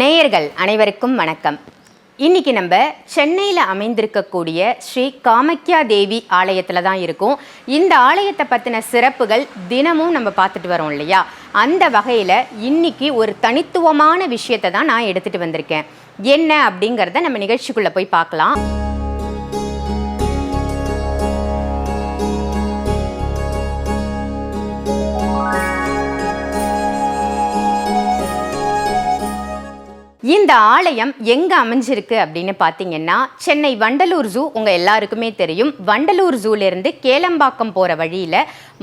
நேயர்கள் அனைவருக்கும் வணக்கம். இன்றைக்கி நம்ம சென்னையில் அமைந்திருக்கக்கூடிய ஸ்ரீ காமக்யா தேவி ஆலயத்தில் தான் இருக்கோம். இந்த ஆலயத்தை பற்றின சிறப்புகள் தினமும் நம்ம பார்த்துட்டு வரோம் இல்லையா? அந்த வகையில் இன்றைக்கி ஒரு தனித்துவமான விஷயத்தை தான் நான் எடுத்துகிட்டு வந்திருக்கேன். என்ன அப்படிங்கிறத நம்ம நிகழ்ச்சிக்குள்ளே போய் பார்க்கலாம். இந்த ஆலயம் எங்கே அமைஞ்சிருக்கு அப்படின்னு பார்த்தீங்கன்னா சென்னை வண்டலூர் ஜூ உங்கள் எல்லாருக்குமே தெரியும். வண்டலூர் ஜூலேருந்து கேளம்பாக்கம் போகிற வழியில்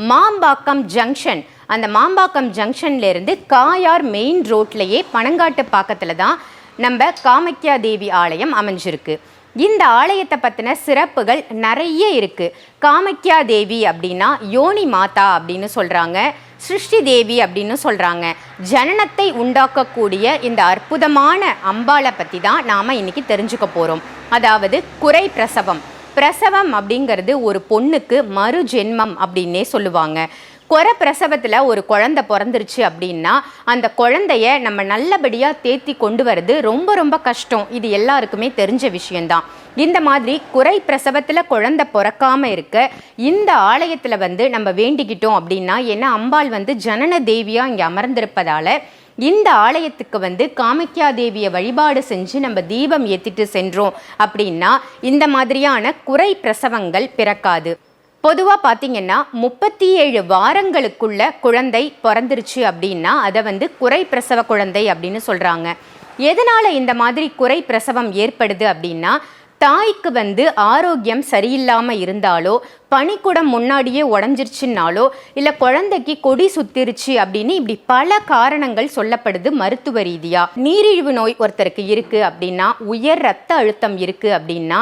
மாம்பாக்கம் ஜங்ஷன் அந்த மாம்பாக்கம் ஜங்ஷன்லேருந்து காயார் மெயின் ரோட்லேயே பனங்காட்டு பாக்கத்தில் தான் நம்ம காமக்யா தேவி ஆலயம் அமைஞ்சிருக்கு. இந்த ஆலயத்தை பற்றின சிறப்புகள் நிறைய இருக்குது காமக்யா தேவி அப்படின்னா யோனி மாதா அப்படின்னு சொல்கிறாங்க சிருஷ்டி தேவி அப்படின்னு சொல்கிறாங்க ஜனனத்தை உண்டாக்கக்கூடிய இந்த அற்புதமான அம்பாளை பற்றி தான் நாம் இன்னைக்கு தெரிஞ்சுக்க போகிறோம் அதாவது குறை பிரசவம். பிரசவம் அப்படிங்கிறது ஒரு பொண்ணுக்கு மறு ஜென்மம் அப்படின்னே சொல்லுவாங்க. குறை பிரசவத்தில் ஒரு குழந்தை பிறந்துருச்சு அப்படின்னா அந்த குழந்தைய நம்ம நல்லபடியாக தேத்தி கொண்டு வர்றது ரொம்ப ரொம்ப கஷ்டம். இது எல்லாருக்குமே தெரிஞ்ச விஷயந்தான் இந்த மாதிரி குறை பிரசவத்தில் குழந்தை பிறக்காமல் இருக்க இந்த ஆலயத்தில் வந்து நம்ம வேண்டிக்கிட்டோம் அப்படின்னா ஏன்னா அம்பாள் வந்து ஜனன தேவியாக இங்கே அமர்ந்திருப்பதால் இந்த ஆலயத்துக்கு வந்து காமக்யா தேவியை வழிபாடு செஞ்சு நம்ம தீபம் ஏற்றிட்டு சென்றோம் அப்படின்னா இந்த மாதிரியான குறை பிரசவங்கள் பிறக்காது. பொதுவாக பார்த்தீங்கன்னா முப்பத்தி ஏழு வாரங்களுக்குள்ள குழந்தை பிறந்துருச்சு அப்படின்னா அதை வந்து குறை பிரசவ குழந்தை அப்படின்னு சொல்கிறாங்க எதனால் இந்த மாதிரி குறை பிரசவம் ஏற்படுது அப்படின்னா தாய்க்கு வந்து ஆரோக்கியம் சரியில்லாமல் இருந்தாலோ பனிக்குடம் முன்னாடியே உடஞ்சிருச்சுனாலோ இல்லை குழந்தைக்கு கொடி சுத்திருச்சு அப்படின்னு இப்படி பல காரணங்கள் சொல்லப்படுது மருத்துவ ரீதியாக நீரிழிவு நோய் ஒருத்தருக்கு இருக்குது அப்படின்னா உயர் ரத்த அழுத்தம் இருக்குது அப்படின்னா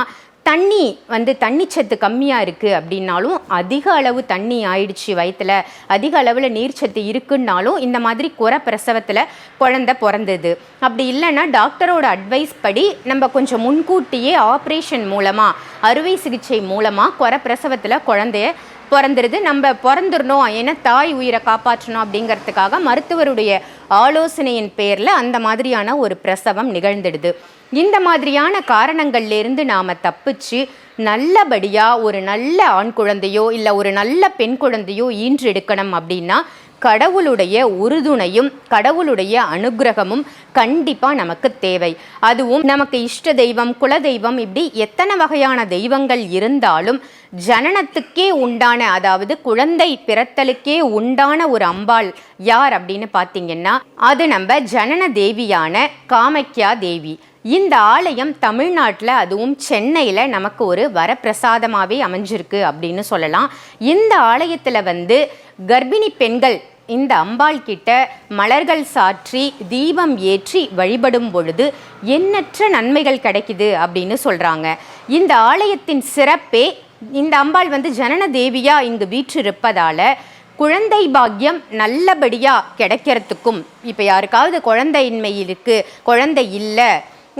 தண்ணி வந்து தண்ணிச்சத்து கம்மியாக இருக்குது அப்படின்னாலும் அதிக அளவு தண்ணி ஆயிடுச்சு வயிற்றில் அதிக அளவில் நீர்ச்சத்து இருக்குன்னாலும் இந்த மாதிரி குறை பிரசவத்தில் குழந்த பிறந்தது. அப்படி இல்லைன்னா டாக்டரோட அட்வைஸ் படி நம்ம கொஞ்சம் முன்கூட்டியே ஆப்ரேஷன் மூலமாக அறுவை சிகிச்சை மூலமாக குறை பிரசவத்தில் குழந்தைய பிறந்துருது. நம்ம பிறந்துடணும் ஏன்னா தாய் உயிரை காப்பாற்றணும் அப்படிங்கிறதுக்காக மருத்துவருடைய ஆலோசனையின் பேரில் அந்த மாதிரியான ஒரு பிரசவம் நிகழ்ந்துடுது. இந்த மாதிரியான காரணங்கள்லேருந்து நாம் தப்பிச்சு நல்லபடியாக ஒரு நல்ல ஆண் குழந்தையோ இல்லை ஒரு நல்ல பெண் குழந்தையோ ஈன்றெடுக்கணும் அப்படின்னா கடவுளுடைய உறுதுணையும் கடவுளுடைய அனுகிரகமும் கண்டிப்பாக நமக்கு தேவை. அதுவும் நமக்கு இஷ்ட தெய்வம் குல தெய்வம் இப்படி எத்தனை வகையான தெய்வங்கள் இருந்தாலும் ஜனனத்துக்கே உண்டான அதாவது குழந்தை பிறத்தலுக்கே உண்டான ஒரு அம்பாள் யார் அப்படின்னு பார்த்தீங்கன்னா அது நம்ம ஜனன தேவியான காமக்யா தேவி. இந்த ஆலயம் தமிழ்நாட்டில் அதுவும் சென்னையில் நமக்கு ஒரு வரப்பிரசாதமாகவே அமைஞ்சிருக்கு அப்படின்னு சொல்லலாம். இந்த ஆலயத்தில் வந்து கர்ப்பிணி பெண்கள் இந்த அம்பாள் கிட்ட மலர்கள் சாற்றி தீபம் ஏற்றி வழிபடும் பொழுது எண்ணற்ற நன்மைகள் கிடைக்குது அப்படின்னு சொல்கிறாங்க இந்த ஆலயத்தின் சிறப்பே இந்த அம்பாள் வந்து ஜனன தேவியாக இங்கு வீற்றிருப்பதால் குழந்தை பாக்கியம் நல்லபடியாக கிடைக்கிறதுக்கும் இப்போ யாருக்காவது குழந்தையின்மை இருக்குது குழந்தை இல்லை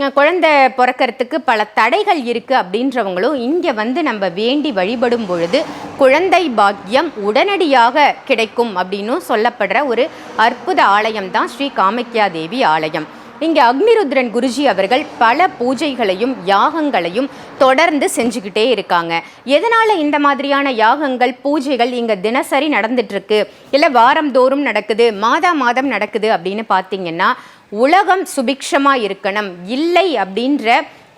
குழந்தை பிறக்கிறதுக்கு பல தடைகள் இருக்குது அப்படின்றவங்களும் இங்கே வந்து நம்ம வேண்டி வழிபடும் பொழுது குழந்தை பாக்கியம் உடனடியாக கிடைக்கும் அப்படின்னும் சொல்லப்படுற ஒரு அற்புத ஆலயம் தான் ஸ்ரீ காமக்யா தேவி ஆலயம். இங்கே அக்னிருத்ரன் குருஜி அவர்கள் பல பூஜைகளையும் யாகங்களையும் தொடர்ந்து செஞ்சுக்கிட்டே இருக்காங்க. எதனால் இந்த மாதிரியான யாகங்கள் பூஜைகள் இங்கே தினசரி நடந்துட்டுருக்கு? இல்லை வாரந்தோறும் நடக்குது மாதா மாதம் நடக்குது அப்படின்னு பார்த்தீங்கன்னா உலகம் சுபிக்ஷமாக இருக்கணும் இல்லை அப்படின்ற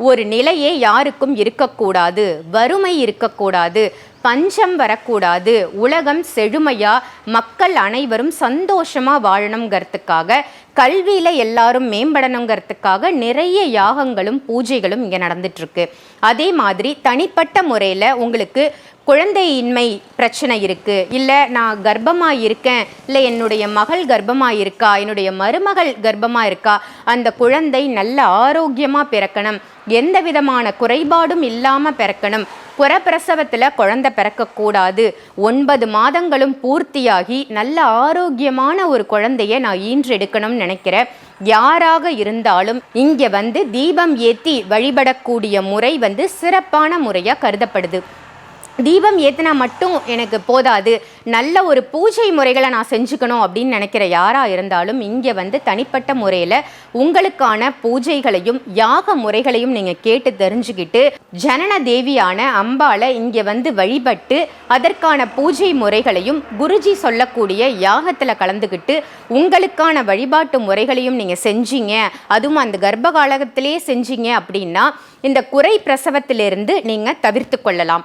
ஒரு நிலையே யாருக்கும் இருக்கக்கூடாது வறுமை இருக்கக்கூடாது பஞ்சம் வரக்கூடாது. உலகம் செழுமையா? மக்கள் அனைவரும் சந்தோஷமா வாழணுங்கிறதுக்காக கல்வியில எல்லாரும் மேம்படணுங்கிறதுக்காக நிறைய யாகங்களும் பூஜைகளும் இங்கே நடந்துட்டு இருக்கு அதே மாதிரி தனிப்பட்ட முறையில் உங்களுக்கு குழந்தையின்மை பிரச்சனை இருக்குது இல்லை நான் கர்ப்பமாக இருக்கேன் இல்லை என்னுடைய மகள் கர்ப்பமாக இருக்கா என்னுடைய மருமகள் கர்ப்பமாக இருக்கா அந்த குழந்தை நல்ல ஆரோக்கியமாக பிறக்கணும். எந்த விதமான குறைபாடும் இல்லாமல் பிறக்கணும். புறப்பிரசவத்தில் குழந்தை பிறக்கக்கூடாது. ஒன்பது மாதங்களும் பூர்த்தியாகி நல்ல ஆரோக்கியமான ஒரு குழந்தைய நான் ஈன்றெடுக்கணும்னு நினைக்கிறேன். யாராக இருந்தாலும் இங்கே வந்து தீபம் ஏற்றி வழிபடக்கூடிய முறை வந்து சிறப்பான முறையாக கருதப்படுது. தீபம் ஏற்றினா மட்டும் எனக்கு போதாது. நல்ல ஒரு பூஜை முறைகளை நான் செஞ்சுக்கணும் அப்படின்னு நினைக்கிற யாராக இருந்தாலும் இங்கே வந்து தனிப்பட்ட முறையில் உங்களுக்கான பூஜைகளையும் யாக முறைகளையும் நீங்கள் கேட்டு தெரிஞ்சுக்கிட்டு ஜனன தேவியான அம்பாளை இங்கே வந்து வழிபட்டு அதற்கான பூஜை முறைகளையும் குருஜி சொல்லக்கூடிய யாகத்தில் கலந்துக்கிட்டு உங்களுக்கான வழிபாட்டு முறைகளையும் நீங்கள் செஞ்சீங்க அதுவும் அந்த கர்ப்ப காலகத்திலே செஞ்சீங்க அப்படின்னா இந்த குறை பிரசவத்திலிருந்து நீங்கள் தவிர்த்து கொள்ளலாம்.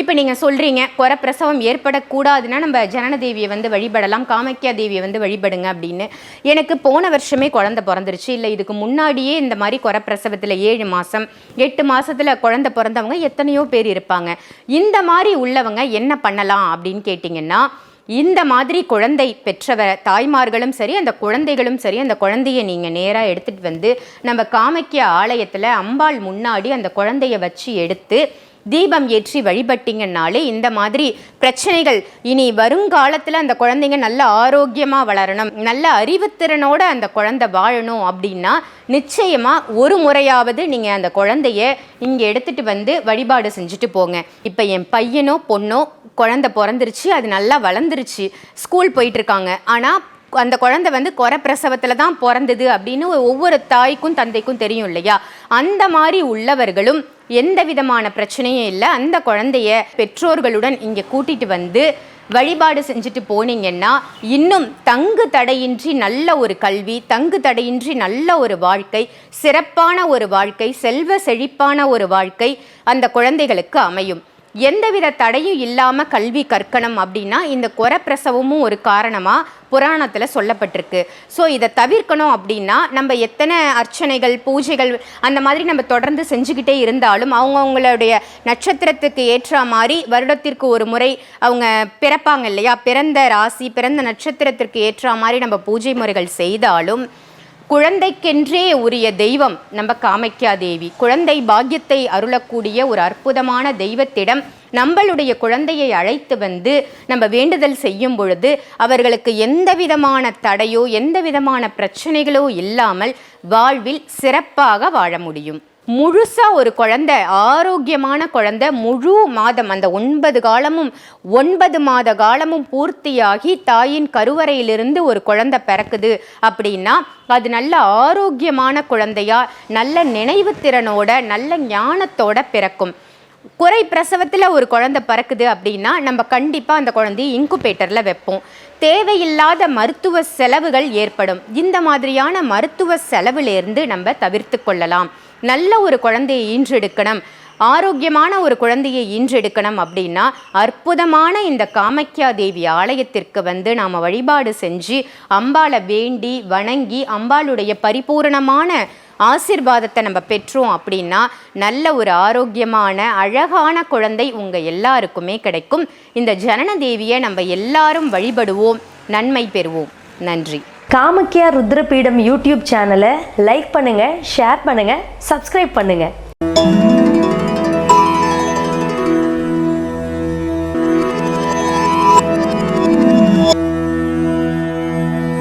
இப்போ நீங்கள் சொல்கிறீங்க குறை பிரசவம் ஏற்படக்கூடாதுன்னா நம்ம ஜனனதேவியை வந்து வழிபடலாம் காமக்கியா தேவியை வந்து வழிபடுங்க அப்படின்னு. எனக்கு போன வருஷமே குழந்தை பிறந்துருச்சு. இல்லை இதுக்கு முன்னாடியே இந்த மாதிரி குறை பிரசவத்தில் ஏழு மாதம் எட்டு மாதத்தில் குழந்தை பிறந்தவங்க எத்தனையோ பேர் இருப்பாங்க. இந்த மாதிரி உள்ளவங்க என்ன பண்ணலாம் அப்படின்னு கேட்டிங்கன்னா இந்த மாதிரி குழந்தை பெற்றவ தாய்மார்களும் சரி அந்த குழந்தைகளும் சரி அந்த குழந்தைய நீங்கள் நேராக எடுத்துகிட்டு வந்து நம்ம காமக்கிய ஆலயத்தில் அம்பாள் முன்னாடி அந்த குழந்தைய வச்சு எடுத்து தீபம் ஏற்றி வழிபட்டீங்கன்னாலே இந்த மாதிரி பிரச்சனைகள் இனி வருங்காலத்தில் அந்த குழந்தைங்க நல்ல ஆரோக்கியமாக வளரணும் நல்ல அறிவுத்திறனோட அந்த குழந்தை வாழணும் அப்படின்னா நிச்சயமாக ஒரு முறையாவது நீங்கள் அந்த குழந்தைய இங்கே எடுத்துகிட்டு வந்து வழிபாடு செஞ்சுட்டு போங்க. இப்போ என் பையனோ பொண்ணோ குழந்தை பிறந்துருச்சு அது நல்லா வளர்ந்துருச்சு ஸ்கூல் போயிட்டுருக்காங்க ஆனால் அந்த குழந்தை வந்து குறை பிரசவத்தில் தான் பிறந்தது அப்படின்னு ஒவ்வொரு தாய்க்கும் தந்தைக்கும் தெரியும் இல்லையா? அந்த மாதிரி உள்ளவர்களும் எந்த விதமான பிரச்சனையும் இல்லை. அந்த குழந்தைய பெற்றோர்களுடன் இங்கே கூட்டிகிட்டு வந்து வழிபாடு செஞ்சுட்டு போனீங்கன்னா இன்னும் தங்கு தடையின்றி நல்ல ஒரு கல்வி தங்கு தடையின்றி நல்ல ஒரு வாழ்க்கை சிறப்பான ஒரு வாழ்க்கை செல்வ செழிப்பான ஒரு வாழ்க்கை அந்த குழந்தைகளுக்கு அமையும். எந்தவித தடையும் இல்லாமல் கல்வி கற்கணும் அப்படின்னா இந்த குறப்பிரசவமும் ஒரு காரணமாக புராணத்தில் சொல்லப்பட்டிருக்கு. ஸோ இதை தவிர்க்கணும் அப்படின்னா நம்ம எத்தனை அர்ச்சனைகள் பூஜைகள் அந்த மாதிரி நம்ம தொடர்ந்து செஞ்சுக்கிட்டே இருந்தாலும் அவங்கவுங்களுடைய நட்சத்திரத்துக்கு ஏற்ற மாதிரி வருடத்திற்கு ஒரு முறை அவங்க பிறப்பாங்க இல்லையா? பிறந்த ராசி பிறந்த நட்சத்திரத்திற்கு ஏற்ற மாதிரி நம்ம பூஜை முறைகள் செய்தாலும் குழந்தைக்கென்றே உரிய தெய்வம் நம்ம காமைக்கா தேவி குழந்தை பாக்கியத்தை அருளக்கூடிய ஒரு அற்புதமான தெய்வத்திடம் நம்மளுடைய குழந்தையை அழைத்து வந்து நம்ம வேண்டுதல் செய்யும் பொழுது அவர்களுக்கு எந்த விதமான தடையோ எந்த விதமான பிரச்சனைகளோ இல்லாமல் வாழ்வில் சிறப்பாக வாழ முடியும். முழுசாக ஒரு குழந்தை ஆரோக்கியமான குழந்தை முழு மாதம் அந்த ஒன்பது காலமும் ஒன்பது மாத காலமும் பூர்த்தியாகி தாயின் கருவறையிலிருந்து ஒரு குழந்தை பிறக்குது அப்படின்னா அது நல்ல ஆரோக்கியமான குழந்தையா நல்ல நினைவு திறனோட நல்ல ஞானத்தோட பிறக்கும். குறை பிரசவத்தில் ஒரு குழந்தை பிறக்குது அப்படின்னா நம்ம கண்டிப்பாக அந்த குழந்தைய இன்குபேட்டரில் வைப்போம். தேவையில்லாத மருத்துவ செலவுகள் ஏற்படும். இந்த மாதிரியான மருத்துவ செலவிலிருந்து நம்ம தவிர்த்து கொள்ளலாம். நல்ல ஒரு குழந்தையை ஈன்றெடுக்கணும் ஆரோக்கியமான ஒரு குழந்தையை ஈன்றெடுக்கணும் அப்படின்னா அற்புதமான இந்த காமக்கியா தேவி ஆலயத்திற்கு வந்து நாம் வழிபாடு செஞ்சு அம்பாளை வேண்டி வணங்கி அம்பாளுடைய பரிபூரணமான ஆசிர்வாதத்தை நம்ம பெற்றோம் அப்படின்னா நல்ல ஒரு ஆரோக்கியமான அழகான குழந்தை உங்கள் எல்லாருக்குமே கிடைக்கும். இந்த ஜனன தேவியை நம்ம எல்லாரும் வழிபடுவோம். நன்மை பெறுவோம். நன்றி. காமக்கியா ருத்ரபீடம் யூடியூப் சேனலை லைக் பண்ணுங்கள் ஷேர் பண்ணுங்கள் சப்ஸ்கிரைப் பண்ணுங்கள்